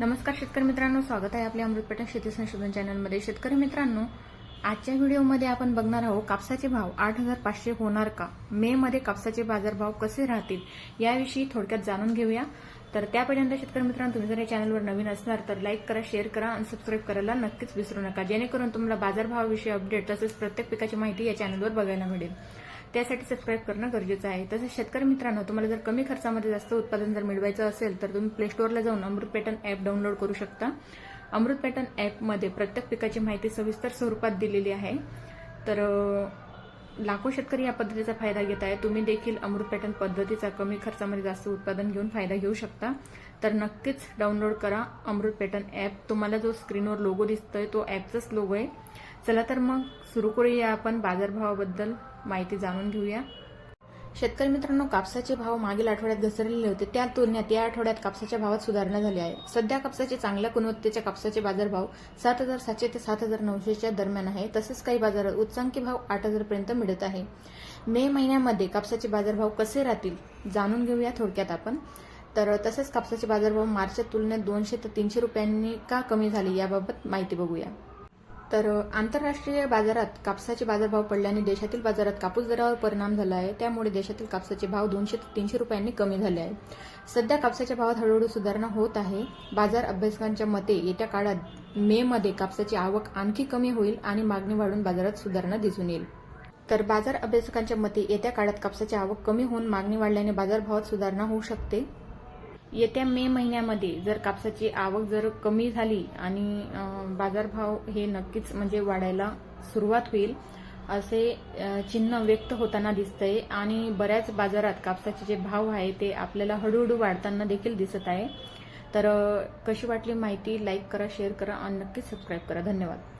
नमस्कार शेतकरी मित्रांनो स्वागत आहे आपल्या अमृतपेटा शेती संशोधन चॅनलमध्ये. शेतकरी मित्रांनो आजच्या व्हिडिओमध्ये आपण बघणार आहोत कापसाचे भाव आठ हजार पाचशे होणार का? मे मध्ये कापसाचे बाजारभाव कसे राहतील याविषयी थोडक्यात जाणून घेऊया. तर त्यापर्यंत शेतकरी मित्रांनो तुम्ही जर या चॅनलवर नवीन असणार तर लाईक करा शेअर करा आणि सबस्क्राईब करायला नक्कीच विसरू नका. जेणेकरून तुम्हाला बाजारभावाविषयी अपडेट तसेच प्रत्येक पिकाची माहिती या चॅनलवर बघायला मिळेल. त्यासाठी सबस्क्राईब करणं गरजेचं आहे. तसेच शेतकरी मित्रांनो तुम्हाला जर कमी खर्चामध्ये जास्त उत्पादन जर मिळवायचं असेल तर तुम्ही प्ले स्टोअरला जाऊन अमृत पॅटर्न ॲप डाउनलोड करू शकता. अमृत पॅटर्न ॲपमध्ये प्रत्येक पिकाची माहिती सविस्तर स्वरूपात दिलेली आहे. तर लाखो शेतकरी या पद्धतीचा फायदा घेत आहे तुम्ही देखील अमृत पॅटर्न पद्धतीचा कमी खर्चामध्ये जास्त उत्पादन घेऊन फायदा घेऊ शकता. तर नक्कीच डाउनलोड करा अमृत पॅटर्न ॲप तुम्हाला जो स्क्रीनवर लोगो दिसतोय तो ॲपचाच लोगो आहे. चला तर मग सुरू करूया आपण बाजारभावाबद्दल. माहिती जाणून घेऊया. शेतकरी मित्रांनो कापसाचे भाव मागील आठवड्यात घसरलेले होते. त्या तुलनेत या आठवड्यात कापसाच्या भावात सुधारणा झाली आहे. सध्या कापसाचे चांगल्या गुणवत्तेच्या कापसाचे बाजारभाव सात हजार सातशे ते सात हजार नऊशेच्या दरम्यान आहे. तसेच काही बाजारात उच्चांकी भाव आठ हजार पर्यंत मिळत आहे. मे महिन्यामध्ये कापसाचे बाजारभाव कसे राहतील जाणून घेऊया थोडक्यात आपण. तर तसेच कापसाचे बाजारभाव मार्चच्या तुलनेत दोनशे ते तीनशे रुपयांनी का कमी झाले याबाबत माहिती बघूया. तर आंतरराष्ट्रीय बाजारात कापसाचे बाजारभाव पडल्याने देशातील बाजारात कापूस दरावर परिणाम झाला आहे. त्यामुळे देशातील कापसाचे भाव दोनशे ते तीनशे रुपयांनी कमी झाले आहे सध्या कापसाच्या भावात हळूहळू सुधारणा होत आहे. बाजार अभ्यासकांच्या मते येत्या काळात मे मध्ये कापसाची आवक आणखी कमी होईल आणि मागणी वाढून बाजारात सुधारणा दिसून येईल. तर बाजार अभ्यासकांच्या मते येत्या काळात कापसाची आवक कमी होऊन मागणी वाढल्याने बाजारभावात सुधारणा होऊ शकते. येत्या मे महिन्यामध्ये जर कापसाची आवक जर कमी झाली आणि बाजारभाव हे नक्कीच म्हणजे वाढायला सुरुवात होईल असे चिन्ह व्यक्त होताना दिसतंय आणि बऱ्याच बाजारात कापसाचे जे भाव आहे ते आपल्याला हळूहळू वाढताना देखील दिसत आहे. तर कशी वाटली माहिती लाईक करा शेअर करा आणि नक्कीच सबस्क्राईब करा. धन्यवाद.